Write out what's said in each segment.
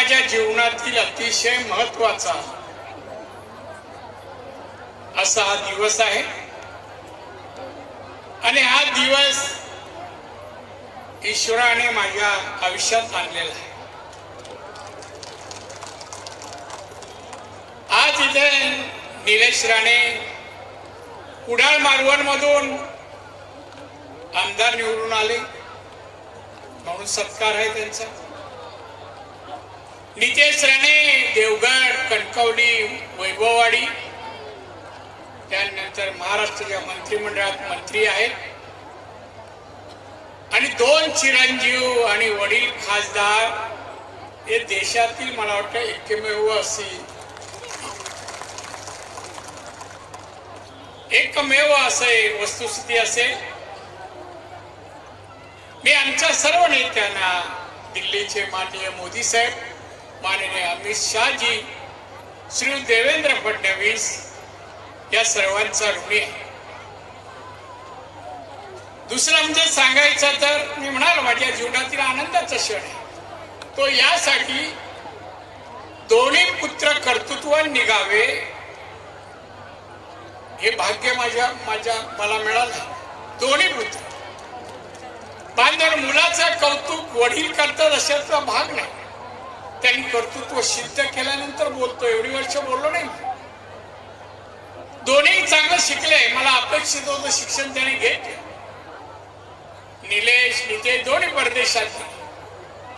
माझ्या जीवनातील अतिशय महत्त्वाचा असा हा दिवस आहे. आणि हा दिवस ईश्वराने माझ्या आयुष्यात आणलेला आहे. आज इथे निलेश राणे कुडाळ मारवण मधून आमदार निवडून आले. म्हणून सत्कार आहे त्यांचा. नितेश राणे देवगड कणकवली वैभववाडी. त्यानंतर महाराष्ट्राच्या मंत्रिमंडळात मंत्री आहेत. आणि दोन चिरंजीव आणि वडील खासदार हे देशातील मला वाटतं एकमेव असे. एकमेव असे वस्तुस्थिती असेल मी आमच्या सर्व नेत्यांना दिल्लीचे माननीय मोदी साहेब माननीय अमित शहाजी श्री देवेंद्र फडणवीस या सर्वांचा ऋणी आहे. दुसरं म्हणजे सांगायचं तर मी म्हणाल माझ्या जीवनातील आनंदाचा क्षण आहे. तो यासाठी दोन्ही पुत्र कर्तृत्व निघावे हे भाग्य माझ्या माझ्या मला मिळालं. दोन्ही पुत्र. बांधव मुलाचं कौतुक वडील करतात अशाचा भाग नाही. त्यांनी कर्तृत्व सिद्ध केल्यानंतर बोलतो. एवढी वर्ष बोललो नाही. दोन्ही चांगलं शिकले. मला अपेक्षित होतं शिक्षण त्याने घेत निलेश नितेश दोन्ही परदेशात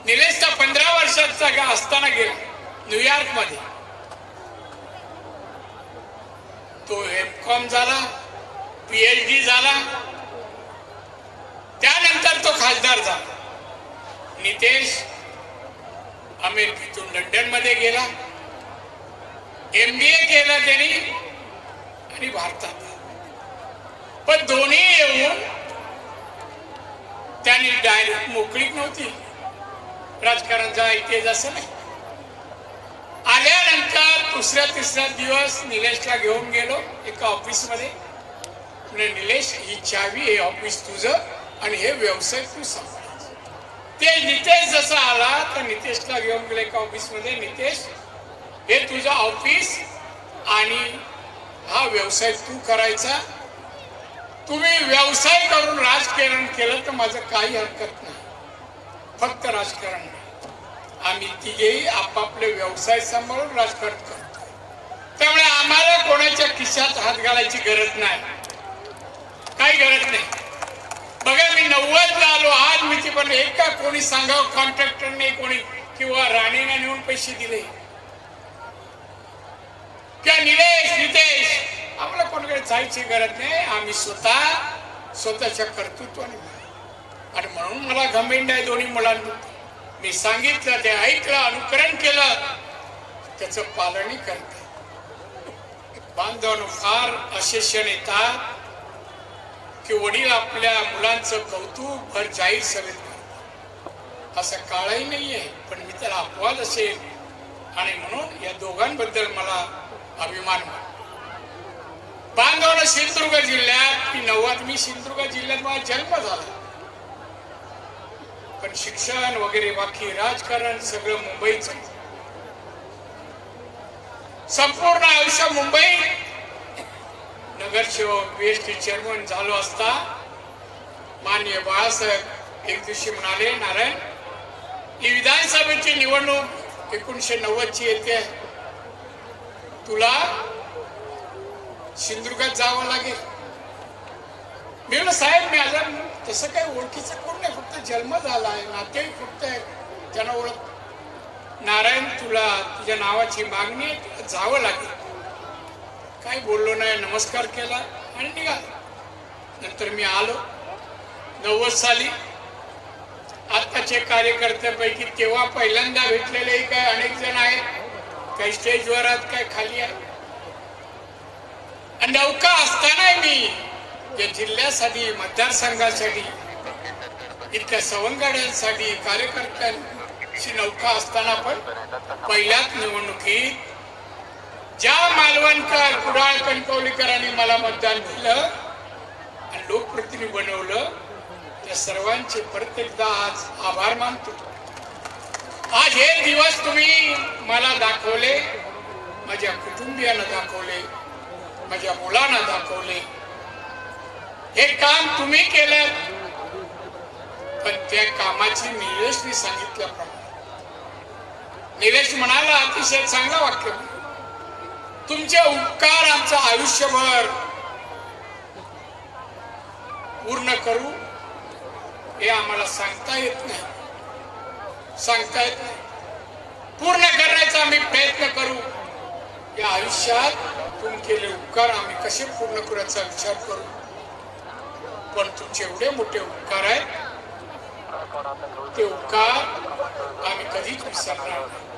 निलेशचा पंधरा वर्षाचा असताना गेला. न्यूयॉर्कमध्ये तो एम कॉम झाला. पीएच डी झाला. त्यानंतर तो खासदार झाला. नितेश अमेरिकेतून लंडनमध्ये गेला. एम बी ए केला त्यांनी आणि भारतात. पण दोन्ही येऊन त्यांनी डायरेक्ट मोकळीक नव्हती. राजकारण जा इथे असं नाही. आल्यानंतर दुसऱ्या तिसऱ्या दिवस निलेशला घेऊन गेलो एका ऑफिसमध्ये. म्हणजे निलेश ही चावी हे ऑफिस तुझं आणि हे व्यवसाय तू सांग ते नितेश जसा आला तर नितेशला घेऊन गेले एका ऑफिसमध्ये नितेश हे तुझं ऑफिस आणि हा व्यवसाय तू करायचा. तुम्ही व्यवसाय करून राजकारण केलं तर माझं काही हरकत नाही. फक्त राजकारण नाही. आम्ही तिघेही आपापले व्यवसाय सांभाळून राजकारण करतो त्यामुळे आम्हाला कोणाच्या खिशात हात घालायची गरज नाही. काही गरज नाही. बघा मी नव्वदला आलो. आज मी ती पण एका कोणी सांगाव कॉन्ट्रॅक्टरने कोणी किंवा राणीने नेऊन पैसे दिले. किंवा निलेश नितेश आम्हाला कोणाकडे जायची गरज नाही. आम्ही स्वतः स्वतःच्या कर्तृत्वाने आणि म्हणून मला घमेंड आहे दोन्ही मुलांनी मी सांगितलं ते ऐकलं अनुकरण केलं. त्याचं पालनही करत बांधवांना फार अशेषण क्षण येतात की वडील आपल्या मुलांचं कौतुक भर जाहीर सभेत करतात. असं काळही नाहीये पण मी त्याला अपवाद असेल. आणि म्हणून या दोघांबद्दल मला अभिमान वाटतो. बांधवनं सिंधुदुर्ग जिल्ह्यात मी नव्वद मी सिंधुदुर्ग जिल्ह्यात माझा जन्म झाला. पण शिक्षण वगैरे बाकी राजकारण सगळं मुंबईच. संपूर्ण आयुष्य मुंबई नगरसेवक बीएसटी चेअरमन झालो असता माननीय बाळासाहेब एक दिवशी म्हणाले नारायण ही विधानसभेची निवडणूक एकोणीशे नव्वद ची येते. तुला सिंधुदुर्गात जावं लागेल. मी म्हणलं साहेब मी अजून तसं काही ओळखीचं कोण नाही फक्त जन्म झाला आहे नाते फक्त आहे त्यांना ओळख नारायण तुला तुझ्या नावाची मागणी आहे तुला जावं लागेल. काही बोललो नाही नमस्कार केला आणि निघालो. नंतर मी आलो. नव्वद साली आत्ताचे कार्यकर्त्यापैकी तेव्हा पहिल्यांदा भेटलेले काही अनेक जण आहेत. काही स्टेजवर आहेत काही खाली आहेत. आणि नौका असताना मी या जिल्ह्यासाठी मतदारसंघासाठी इतक्या सवंगड्यांसाठी कार्यकर्त्यांची नौका असताना पण पहिल्याच निवडणुकीत ज्या मालवणकर कुडाळ कणकवलीकरांनी मला मतदान दिलं आणि लोकप्रतिनिधी बनवलं त्या सर्वांचे प्रत्येकदा आज आभार मानतो. आज हे दिवस तुम्ही मला दाखवले माझ्या कुटुंबियांना दाखवले माझ्या मुलांना दाखवले. हे काम तुम्ही केलं पण त्या कामाची निलेशनी सांगितल्याप्रमाणे. निलेश म्हणाला अतिशय चांगला वाक्य. तुमचे उपकार आमचं आयुष्यभर. पूर्ण करू हे आम्हाला सांगता येत नाही. सांगता येत नाही. पूर्ण करण्याचा आम्ही प्रयत्न करू. या आयुष्यात तुम्ही केले उपकार आम्ही कसे पूर्ण करायचा विचार करू? पण तुमचे एवढे मोठे उपकार आहेत. ते उपकार आम्ही कधीच विसरणार नाही.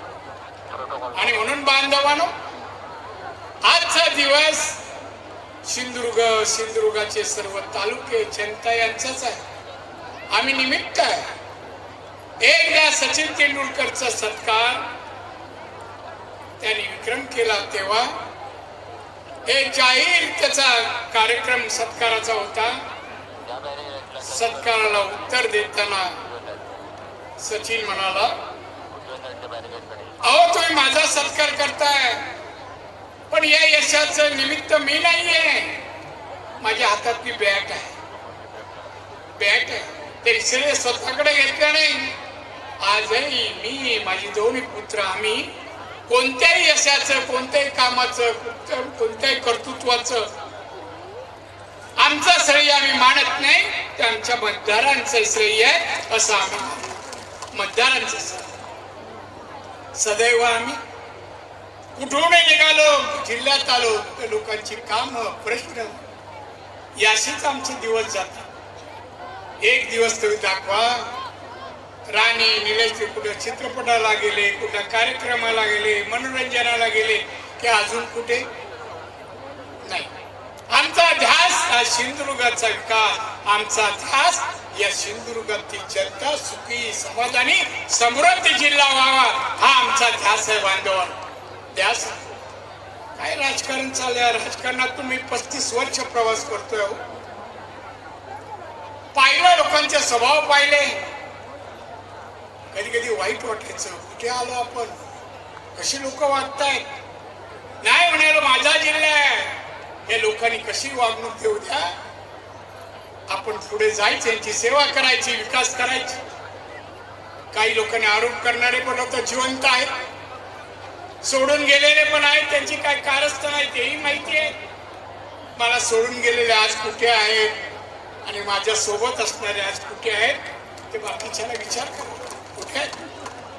आणि म्हणून बांधवानो आजचा दिवस सिंधुदुर्ग सिंधुदुर्गाचे सर्व तालुके जनता यांचाच आहे. आम्ही निमित्त आहे. एकदा सचिन तेंडुलकरचा सत्कार त्यांनी विक्रम केला तेव्हा हे जाहीर त्याचा कार्यक्रम सत्काराचा होता. सत्काराला उत्तर देताना सचिन म्हणाला अहो तुम्ही माझा सत्कार करताय. पण या यशाचं निमित्त मी नाहीये. माझ्या हातात ती बॅट आहे. बॅट आहे. ते श्रेय स्वतःकडे घेतलं नाही. आजही मी माझी दोन्ही पुत्र आम्ही कोणत्याही यशाचं कोणत्याही कामाचं कोणत्याही कर्तृत्वाचं आमचं श्रेय आम्ही मानत नाही ते आमच्या मतदारांचं श्रेय आहे असं आम्ही मतदारांचं श्रेय. सदैव आम्ही कुठूनही निघालो? जिल्ह्यात आलो. तर लोकांची काम प्रश्न. याशीच आमचे दिवस जातात. एक दिवस तुम्ही दाखवा. राणी निलेश ते कुठं चित्रपटाला गेले कुठं कार्यक्रमाला गेले मनोरंजनाला गेले की अजून कुठे? नाही. आमचा ध्यास हा सिंधुदुर्गाचा विकास. आमचा ध्यास या सिंधुदुर्गातील जनता सुखी समाधानी समृद्ध जिल्हा व्हावा. हा आमचा ध्यास आहे बांधवा त्यास काय राजकारण चाललंय? राजकारणात तुम्ही पस्तीस वर्ष प्रवास करतोय हो. पाहिलं लोकांचे स्वभाव पाहिले. कधी कधी वाईट वाटायचं. कुठे आलो आपण? कशी लोक वागतायत? नाही म्हणाल माझा जिल्हा आहे. या लोकांनी कशी वागणूक देऊ द्या? आपण पुढे जायचं यांची सेवा करायची विकास करायची. काही लोकांनी आरोप करणारे पण आता जिवंत आहेत. सोडून गेलेले पण आहेत त्यांची काय कारस्थान आहे तेही माहिती आहे. मला सोडून गेलेले आज कुठे आहेत आणि माझ्या सोबत असणारे आज कुठे आहेत ते बाकीच्याला विचार कर. कुठे आहेत?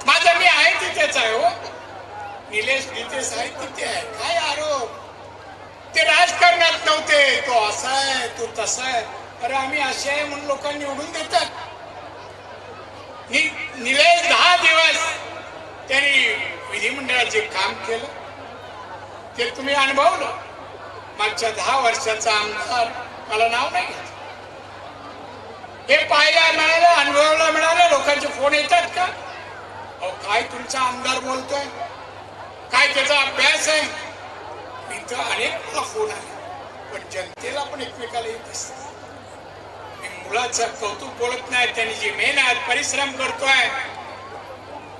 माझा मी आहे तिथेच आहे हो. निलेश नितेश आहे तिथे आहे. काय आरोप? ते राजकारणात नव्हते. तो असा आहे तो तसा आहे. अरे आम्ही असे आहे म्हणून लोकांनी निवडून देतात. निलेश दहा दिवस त्यांनी विधिमंडळात जे काम केलं ते तुम्ही अनुभवलं. मागच्या दहा वर्षाचा आमदार मला नाव नाही घेत हे पाहायला मिळालं अनुभवायला मिळालं लोकांचे फोन येतात का? अहो काय तुमचा आमदार बोलतोय? काय त्याचा अभ्यास आहे? मी तर अनेक मला फोन आले पण जनतेला पण एकमेकाला येत असत मी मुलाचं कौतुक बोलत नाही त्यांनी जी मेहनत परिश्रम करतोय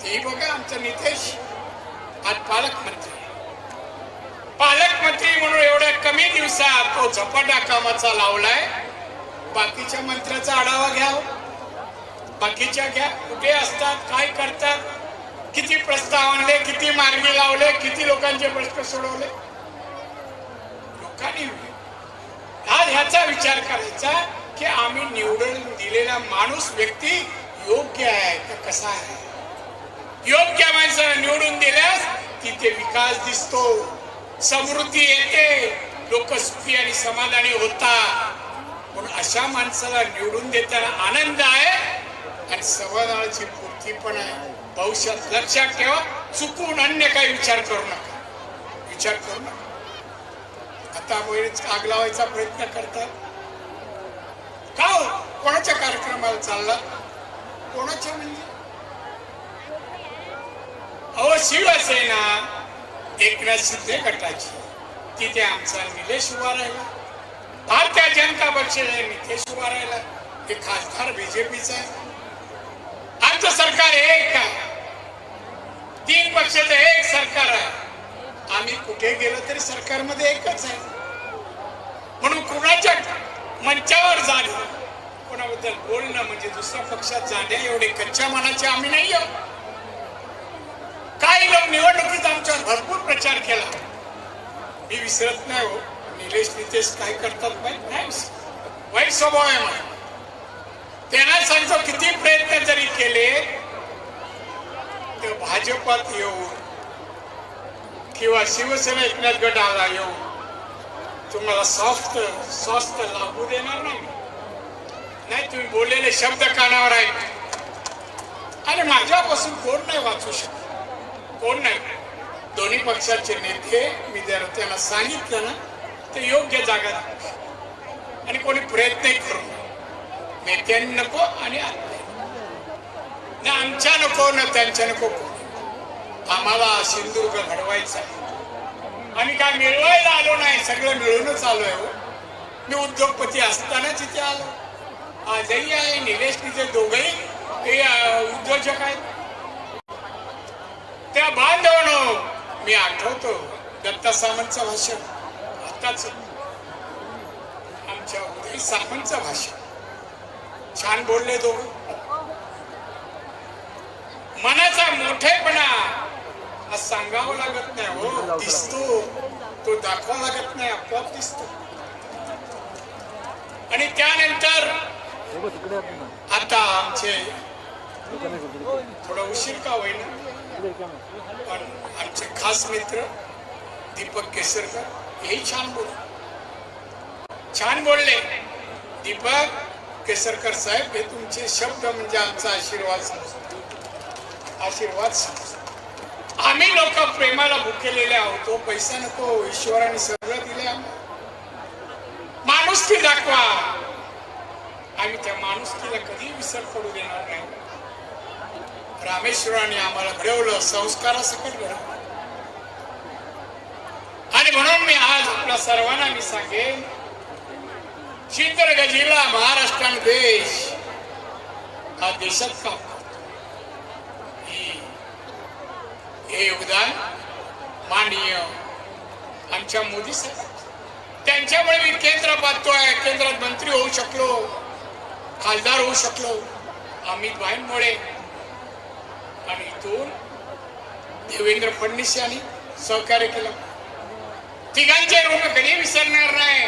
तेही बघा आमचा नितेश. आज पालकमंत्री. पालकमंत्री म्हणून एवढ्या कमी दिवसात तो झपाटा कामाचा लावलाय. बाकीच्या मंत्र्याचा आढावा घ्या हो. बाकीच्या घ्या. कुठे असतात काय करतात किती प्रस्ताव आणले किती मार्गी लावले किती लोकांचे प्रश्न सोडवले? लोकांनी आज ह्याचा विचार करायचा की आम्ही निवडून दिलेला माणूस व्यक्ती योग्य आहे का कसा आहे? योग्य माणसाला निवडून तिथे विकास दिसतो समृद्धी येते लोक सुखी आणि समाधानी होतात पण अशा माणसाला निवडून देताना आनंद आहे आणि समाधानाची पूर्ती पण आहे भविष्यात लक्षात ठेवा चुकून अन्य काही विचार करू नका विचार करू नका आता बरेच आग लावायचा प्रयत्न करतात का हो? कोणाच्या कार्यक्रमाला चालला कोणाच्या म्हणजे अहो शिवसेना एकनाथ शिंदे गटाची. तिथे आमचा निलेश उभा राहिला. भारतीय जनता पक्षाचा नितेश उभा राहिला. ते खासदार बीजेपीचा आहे. आमचं सरकार एक तीन पक्षाचं एक सरकार आहे. आम्ही कुठे गेलो तरी सरकारमध्ये एकच आहे. म्हणून कुणाच्या मंचावर जाणं कोणाबद्दल बोलणं म्हणजे दुसऱ्या पक्षात जाणे एवढे कच्च्या मनाचे आम्ही नाही आहोत काही लोक निवडणुकीत आमच्यावर भरपूर प्रचार केला. मी विसरत नाही हो. निलेश नितेश काय करतात माहीत नाही. वाईट स्वभाव आहे मला त्यांना सांगतो किती प्रयत्न जरी केले तर भाजपात येऊन किंवा शिवसेना एकनाथ गटाला येऊन तुम्हाला सॉफ्ट स्वस्त लागू देणार नाही. नाही तुम्ही बोललेले शब्द कानावर आहेत. आणि माझ्यापासून कोण नाही वाचू शकत? कोण नाही. दोन्ही पक्षाचे नेते विद्यार्थ्यांना सांगितलं ना ते योग्य जागा आणि कोणी प्रयत्नही करू नये. नेत्यांनी नको आणि ना आमच्या नको ना त्यांच्या नको आम्हाला सिंधुदुर्ग घडवायचा आहे. आम्ही काय मिळवायला आलो नाही सगळं मिळूनच आलो हो. मी उद्योगपती असताना तिथे आलो. आजही आहे निलेश तिथे दोघही उद्योजक आहेत. त्या बांधवनो मी आठवतो दत्ता सामंतचं भाषण. आताच आमच्या उदय सामंतचं भाषण. छान बोलले दोघं. मनाचा मोठेपणा आज सांगावं लागत नाही हो. दिसतो तो दाखवा लागत नाही आपोआप दिसतो. आणि त्यानंतर आता आमचे थोडा उशीर का होईना? आमचे खास मित्र दीपक केसरकर हेही छान बोल छान बोलले. दीपक केसरकर साहेब हे तुमचे शब्द म्हणजे आमचा आशीर्वाद समजतो. आशीर्वाद समजतो. आम्ही लोक प्रेमाला भुकेलेले आहोत. तो पैसा नको ईश्वराने सगळं दिले माणुसकी दाखवा. आम्ही त्या माणुसकीला कधी विसर पडू देणार नाही. रामेश्वराने आम्हाला घडवलं संस्कारासकट घडवलं. आणि म्हणून मी आज आपल्या सर्वांना मी सांगेन चित्रग जिल्हा आणि देश हा देशात काम करतो. हे योगदान माननीय आमच्या मोदी साहेब. त्यांच्यामुळे मी केंद्र पाहतोय केंद्रात मंत्री होऊ शकलो खासदार होऊ शकलो अमित भाईंमुळे. आणि देवेंद्र फडणवीस यांनी सहकार्य केलं. तिघांचे ऋण कधी विसरणार नाही.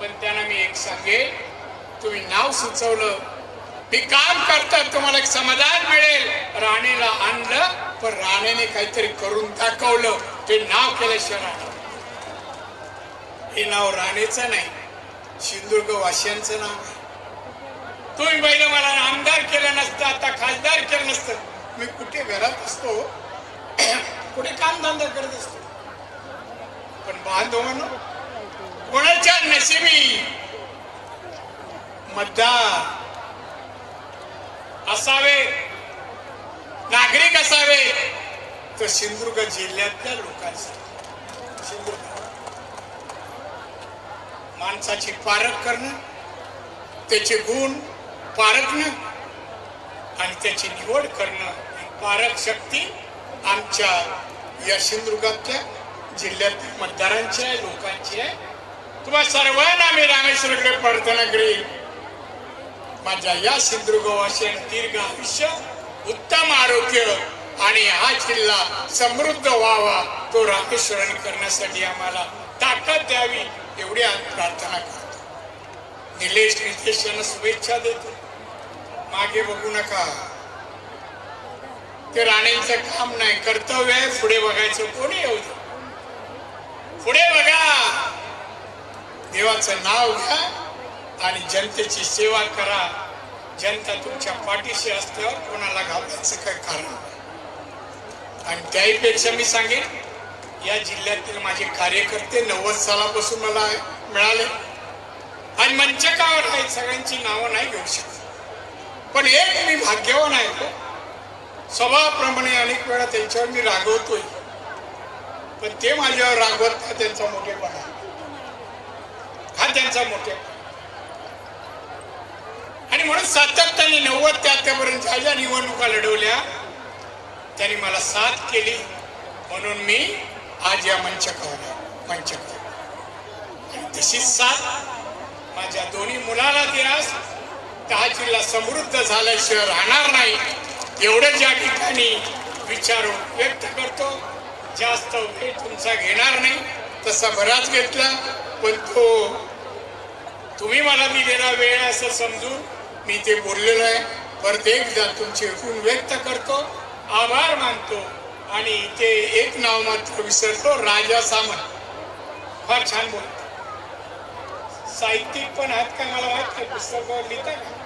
पण त्यांना मी एक सांगेन तुम्ही नाव सुचवलं. मी काम करतात तुम्हाला एक समाधान मिळेल. राणेला आणलं पण राणेने काहीतरी करून दाखवलं. ते नाव केल्याशिवाय हे नाव राणेचं नाही सिंधुदुर्ग वाशियांचं नाव आहे. तुम्ही पहिलं मला आमदार केलं नसतं आता खासदार केलं नसतं. मी कुठे घरात असतो कुठे कामधंदा करत असतो. पण बांधवांनो कोणाच्या नशिबी मतदार असावे नागरिक असावे तर सिंधुदुर्ग जिल्ह्यातल्या लोकांसाठी. सिंधुदुर्ग. माणसाची पारख करणं त्याचे गुण पारखणं आणि त्याची निवड करणं पारक शक्ती आमच्या या सिंधुदुर्गातल्या जिल्ह्यातील मतदारांची आहे लोकांची आहे. तुम्हा सर्वांना मी रामेश्वरकडे प्रार्थना करेन. माझ्या या सिंधुदुर्गवासियांना दीर्घ आयुष्य उत्तम आरोग्य आणि हा जिल्हा समृद्ध व्हावा तो रामेश्वराने करण्यासाठी आम्हाला ताकद द्यावी एवढी आम्ही प्रार्थना करतो. निलेश नितेश यांना शुभेच्छा देतो. मागे बघू नका. ते राणेंचं काम नाही कर्तव्य आहे पुढे बघायचं. कोणी येऊ दे? पुढे बघा. देवाचं नाव घ्या आणि जनतेची सेवा करा. जनता तुमच्या पाठीशी असल्यावर कोणाला घाबरायचं काय कारण आणि त्याहीपेक्षा मी सांगेन या जिल्ह्यातील माझे कार्यकर्ते नव्वद सालापासून मला मिळाले. आणि मंचकावर आहेत सगळ्यांची नावं नाही घेऊ शकत. पण एक मी भाग्यवान आहे हो. स्वभावाप्रमाणे अनेक वेळा त्यांच्यावर मी रागवतोय. पण ते माझ्यावर रागवत हा त्यांचा मोठेपणा हा त्यांचा मोठेपणा आणि म्हणून सातत्याने नव्वद ते ज्या ज्या निवडणुका लढवल्या त्यांनी मला साथ केली. म्हणून मी आज या मंचकावर मंचकावर आणि तशीच साथ माझ्या दोन्ही मुलाला दिलास तर हा जिल्हा समृद्ध झाल्याशिवाय राहणार नाही. एवढंच या ठिकाणी विचारून व्यक्त करतो. जास्त वेळ तुमचा घेणार नाही. तसा बराच घेतला. पण तो तुम्ही मला दिलेला वेळ आहे असं समजून मी ते बोललेलो आहे. परत एकदा तुमचे गुण व्यक्त करतो. आभार मानतो. आणि इथे एक नाव मात्र विसरतो राजा सामंत. फार छान बोलतो साहित्यिक पण आहात का? मला माहीत नाही. पुस्तकावर लिहिता का?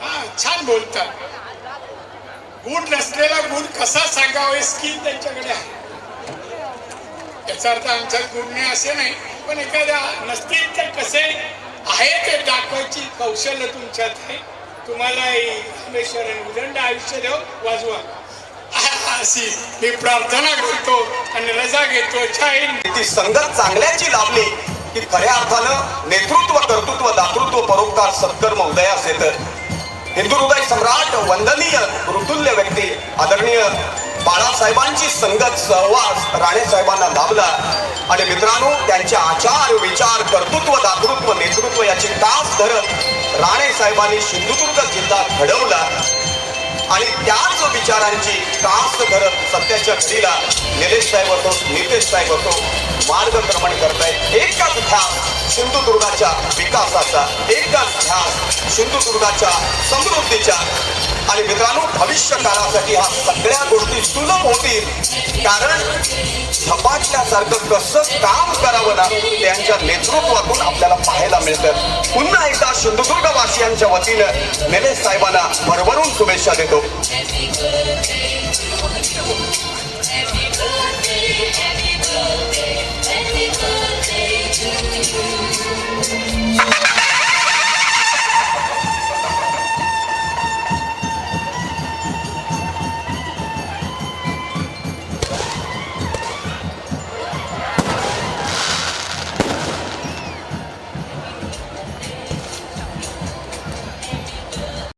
हा छान बोलतात गुण नसलेला गुण कसा सांगावा हे स्किल त्यांच्याकडे आहे? याचा अर्थ आमच्यात गुण नाही असे नाही पण एखाद्या नसतील तर कसे आहे ते दाखवायची कौशल्य तुमच्यात आहे. तुम्हाला हे उदंड आयुष्य देव वाजवा. अशी मी प्रार्थना करतो आणि रजा घेतो. जय ती संगत चांगल्याची लाभली की खऱ्या अर्थानं नेतृत्व कर्तृत्व दातृत्व परोपकार सत्कर्म उदयास येतं. हिंदू हृदय सम्राट वंदनीय ऋतुल्य व्यक्ती आदरणीय बाळासाहेबांची संगत सहवास राणे साहेबांना लाभला. आणि मित्रांनो त्यांचे आचार विचार कर्तृत्व दातृत्व नेतृत्व याची तास धरत राणे साहेबांनी सिंधुदुर्ग जिल्हा घडवला. आणि त्याच विचारांची कास धरत सत्याच्या घडीला निलेश साहेब होतो नितेश साहेब होतो मार्गक्रमण करतायत एकच ध्यास सिंधुदुर्गाच्या विकासाचा एकच ध्यास सिंधुदुर्गाच्या समृद्धीच्या. आणि मित्रांनो भविष्य काळासाठी ह्या सगळ्या गोष्टी सुलभ होतील. कारण झपाटल्यासारखं कसं काम करावं ना त्यांच्या नेतृत्वातून आपल्याला पाहायला मिळतं. पुन्हा एकदा यांच्या वतीनं नरेश साहेबांना भरभरून शुभेच्छा देतो.